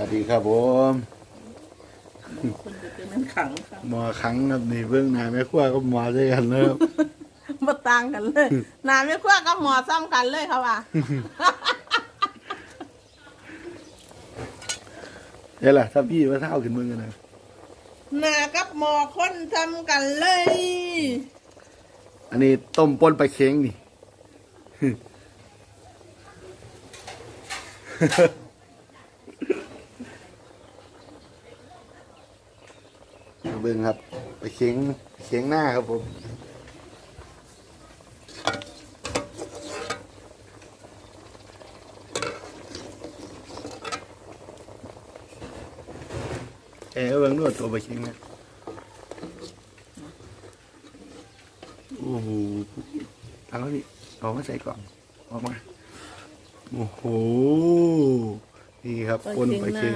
วัสดีครับผมคนจะเป็นน้ำขังค่ะหมอครั้งครับนี่เบื้องหน้าแม่ครัวก็หมอด้วยกันเลยครับมาต่างกันเลยหนาไม่คว้ากับหมอซ้ำกันเลยครับว่าเดี๋ยวล่ะถ้าพี่ว่าเท่าขึ้นมึงกันนะหนากับหมอคนซ้ำกันเลย อันนี้ต้มปนปลาเค็งนี่ มาเบิ่งครับปเค็งเค็งหน้าครับผมเอ้เบิ่งนวดตัวไปเค็งนะโอ้โหทาแล้วพี่เอามาใส่กล่องออกมาโอ้โหนี่ครับปนไปเค็ง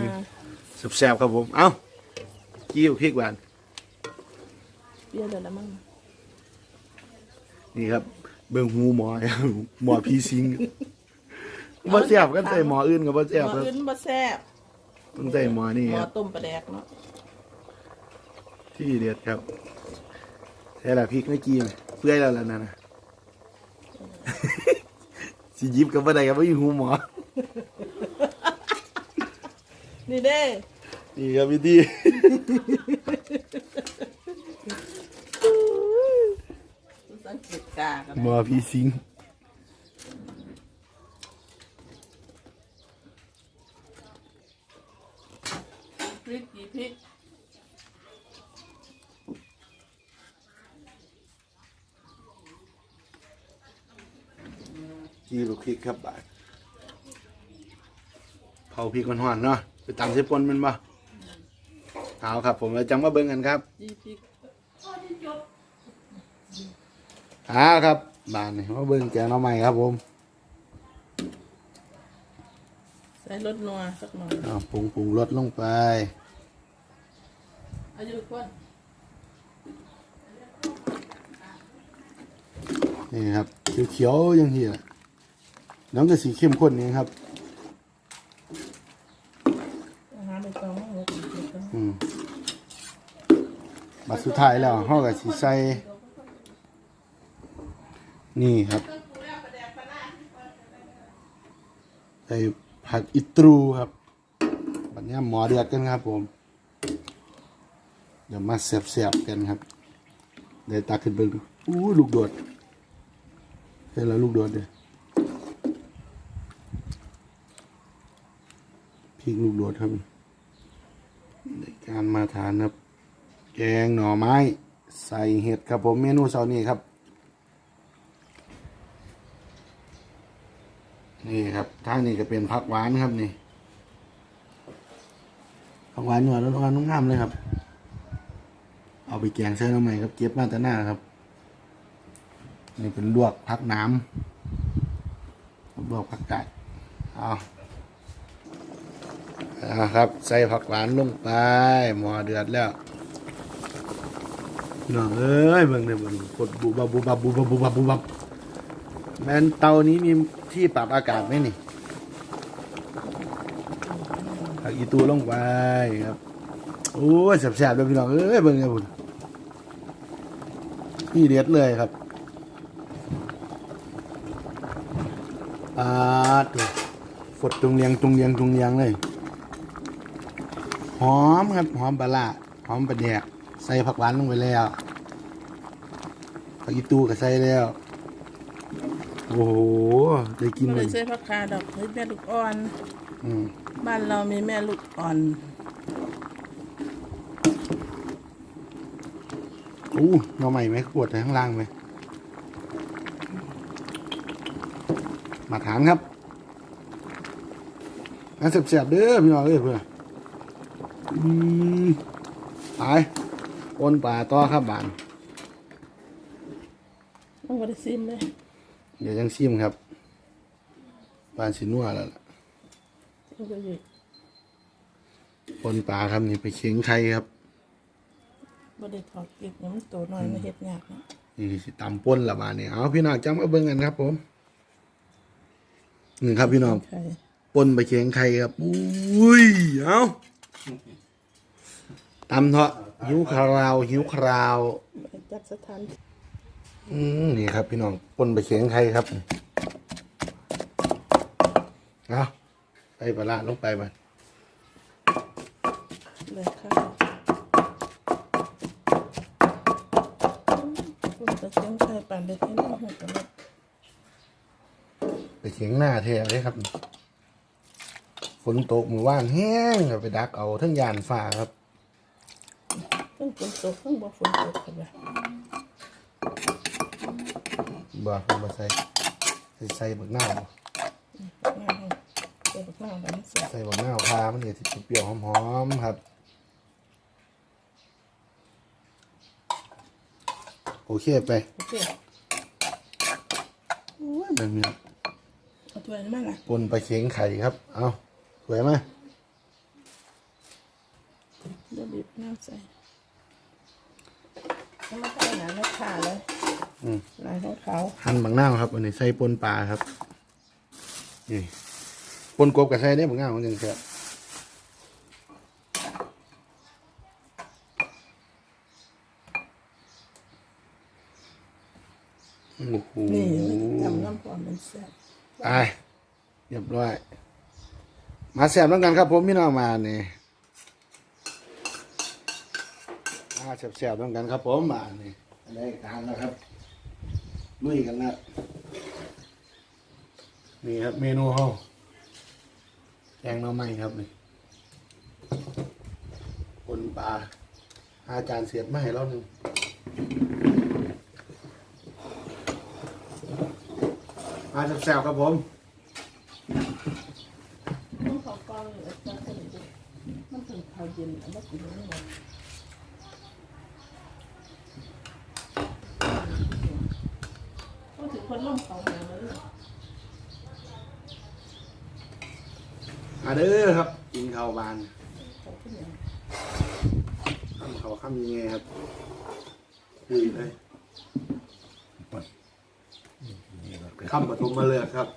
แซ่บๆครับผม เอ้ากี้ยวพริกหวาน เบี้ยเลยละมั้งนี่ครับ เบิ่งหูหมอครับหมอพีซิงบ่แซ่บกันใส่หมออื่นก็บ่หแซ่บมอครับอื่นบ่แซ่บต้องใส่หมอนี่หมคอรับต้มปลาแดกเนาะที่เด็ดครับใช่ละพริกไม่กี้ไหมเปื่อยแล้วล่ะนั่นน่ะ สิหยิบกับบ่ได้ครับบ่อยู่หูหมอนี่เด้ นี่ครับพี่ดีสังเกตกากันหมอพีซิงพริกกี่พริกกี้ลูกพริกครับบาดเผาพริกมันหวานๆเนาะไปตำใส่ปนมันบ่ เอาครับ ผมแล้วจังมาเบิ่งกันครับกี่พริกเอาครับบานนี่มาเบิ่งแกงหน่อไม้ครับผมใส่รสนัวสักหน่อยเอาปรุงปรุงรสลงไปอายุคนนี่ครับเขียวๆอย่างที่ละน้องก็สีเข้มข้นนี่ครับ อาหารในกล่องหกสิบเจ็ดกล่อง อืม บัดสุดท้ายแล้วห้อกับสีใส่นี่ครับใส่ผักอิตรูครับบัดนี้หมอเดือดกันครับผม เดี๋ยวมาเสียบๆกันครับเดี๋ยวตักขึ้นไปดูอู้ลูกโดดเห็นแล้วลูกโดดเด้อพริกลูกโดดครับในการมาทานครับ แกงหน่อไม้ ใส่เห็ดครับผมเมนูเช้านี้ครับ นี่ครับทางนี้ก็เป็นผักหวานครับนี่ผักหวานหน่วยร้อนๆงามๆเลยครับ เอาไปแกงใส่หน้ำใหม่ครับเก็บมาแต่หน้าครับ นี่เป็นลวกผักน้ำลวกผักกาดเอาเอาครับ ใส่ผักหวานลงไปหม้อเดือดแล้ว น้องเอ้ยเบิ่งเด้อเบิ่งกดบุบับบุบับบุบับบุบับบุบับแมนเตานี้มีที่ปรับอากาศไหมนี่ผักอีตูลงไปครับโอ้ยแสบๆเลยพี่น้องเอ้ยเบิ่งเลยพุ่นพี่เด็ดเลยครับปาดฝดตรงเลียงตรงเลียงตรงเลียงเลย หอมครับ หอมปลาหอมปลาแดก ส่ผักหวานลงไปแล้วผักอีตูก็ใส่แล้ว โอ้โห ได้กินก็เลเลยยใช้ผักคาดอกเฮ้ยแม่ลูกอ่อน อืมบ้านเรามีแม่ลูกอ่อน อู้หน่อใหม่ไหมขวดในข้างล่างไหมมาถามครับงั้นเสียบๆเด้อพี่น้องเอ้ยเพื่อนอืมตาย ปนป่าต่อครับบานต้องบริซิมเลยเดี๋ยวยังซิมครับปลาชินัวแล้วล่ะต้องไปอยู่ปนปลาครับนี่ไปเคียงไข่ครับบริถอดอีกเนี่ยมันตัวน้อยมาเฮ็ดยากเนาะนี่สิตำปนละบาดนี่เอาพี่น้องจำมาเบิ่งกันครับ ผมนี่ครับพี่น้องใช่ปนไปเคียงไข่ครับอุ้ย เอาตำเถอะ หิวคราว หิวคราว จัดสถานอืมนี่ครับ พี่น้องปนไปเคียงไข่ครับเอาใส่ปลาร้าลงไปมันเลยค่ะคุณจะเชียงไข่ปั่นไปที่นี่หกกันเลยไปเคียงหน้าเท่เลยครับฝนตกมือว่านแห้งครับไปดักเอาทั้งยานฝ่าครับ เพิ่งฝนตกเพิ่งบ่ฝนตกกันเลยบ่ผมมาใส่ใส่ใส่บักนาวบ่งานเด็กน้าแบบนี้เสียใส่บักนาวพามันเดี๋ยวสิเปรี้ยวๆหอมๆครับ โอเคไปโอเคโอ้ยแบบนี้เอาถ้วนี้มาละปนปลาเค็งไข่ครับ เอาสวยไหม เดี๋ยวบีบน้ำใส่ เอามาใส่หนาแล้วขาเลยอืมลายของเขาหั่นบักหน้าวครับอันนี้ใส่ปนปลาครับนี่ปนกบกับใส่ได้บักหน้าวมันยังแซ่บโอ้โหนี่ทำน้ำปลอมเป็นแซ่บไปเรียบร้อย มาแซ่บแล้วกันครับผมพี่น้องมาเนี่ย มาแซ่บๆแล้วกันครับผมมาเนี่ยได้การแล้วครับลุยกันแล้วนี่ครับเมนูเขาแกงหน่อไม้ครับนี่ปนปลาอาจารย์เสียบมาให้เราหนึ่งมาแซ่บๆครับผมต้องเขากองเลยอาจารย์คนนี้มันถึงข้าวเย็นแล้วกินไม่หมดก็ถึงคนล่มเขาหาเลย มาเด้อครับ กินข้าวบาน เขาขึ้นอย่างข้ามเขาข้ามยังไงครับคุยเลยข้ามปฐมมาเลือกครับ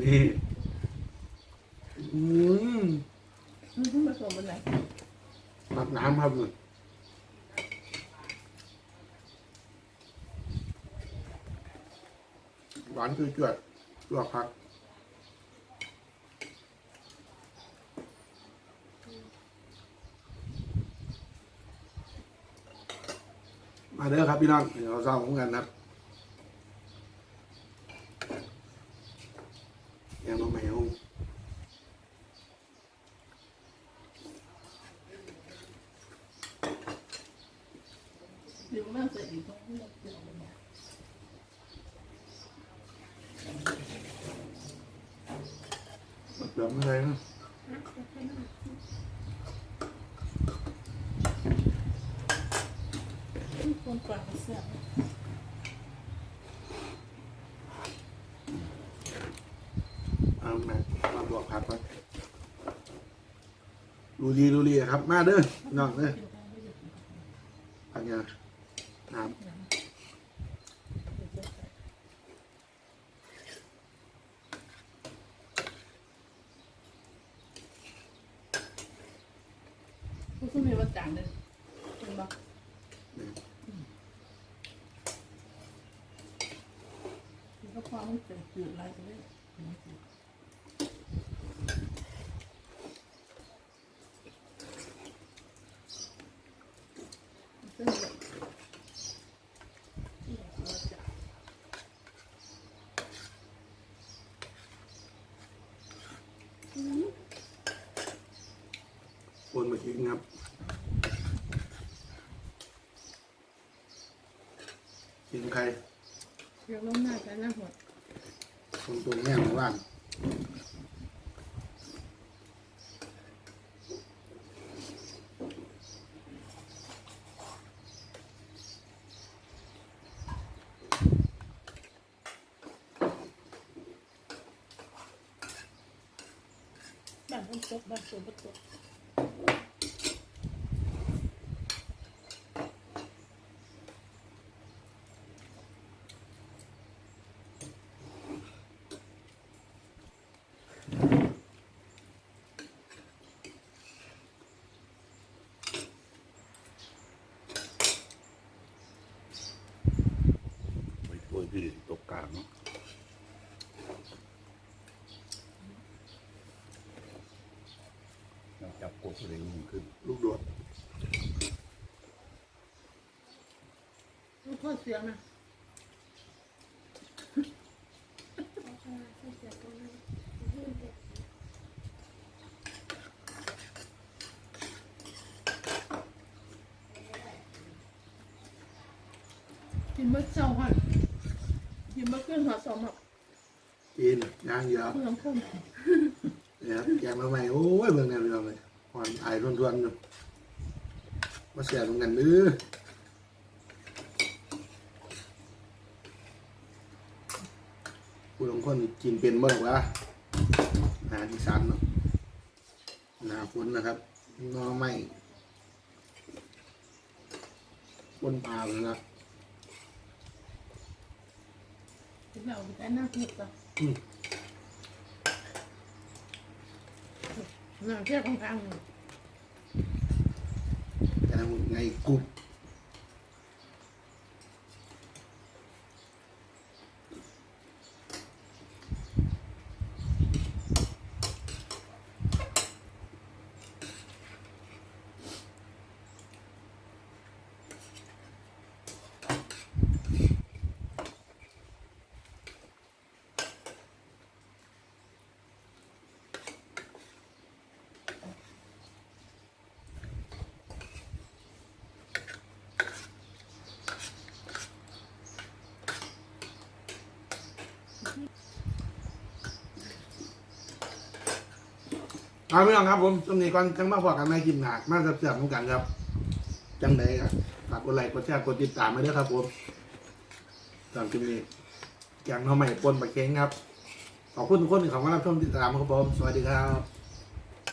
นี่อืมมันขึ้นมาส่งบนไหนมักน้ำครับนี่หวานคือจวดจวดพัก มาเด้อครับพี่น้องเราเศร้าของกันครับยังน้องแมวเดี๋ยวนั่งเสร็จอีกต้องเลือกเดี๋ยวมันแบบอะไรนะ คนกว่าแซ่บเอาแม่มาบอกพักก่อนดูดีดูดีครับ มาเด้อน้องเด้อพักยาน้ำผู้ซึ่งมีวัดจางเลยเห็นปะ ก็พอมันเป็นจืดอะไรไปเลยซึ่งแบบวัดจางโอนมาทิ้งครับกินใคร เดี๋ยวล้มหน้าใช้หน้าหัวคนตัวแง่ของบ้านบ้านต้นตกบ้านสวนต้นตก ที่ตกกลางเนาะจับกบเร็วขึ้น ลูกโดดลูกพ่อเสียงนะกินมื้อเช้าค่ะ กินเมื่อคืนหัวสองหักกินย่างเยอะเพื่อนพุ่มเนี่ยครับแกงมาใหม่โอ้ยเบิ่งแนวเรื่องเลยหวานไอรวนๆอยู่มาเสียตรงกันดื้อผู้ลงคนกินเป็นบ่หรอกวะอาหารอีสานเนาะหนาฝนนะครับหนอไม่บนปลาเลยนะ กินแล้วแต่หน้าหุบอะอืม เที่ยวข้างแต่ละไงกรุบเอาพี่น้องครับผมตรงนี้ก่อนจังมาพอกันในคลิปหน้ามาเสียบๆเหมือนกันครับ จังไดครับฝากกดไลค์กดแชร์กดติดตามมาด้วยครับผมตามคลิปนี้แกงน้องใหม่ปนปลาเค็งครับ ขอบคุณทุกคนที่เข้ามารับชมติดตามครับผม สวัสดีครับ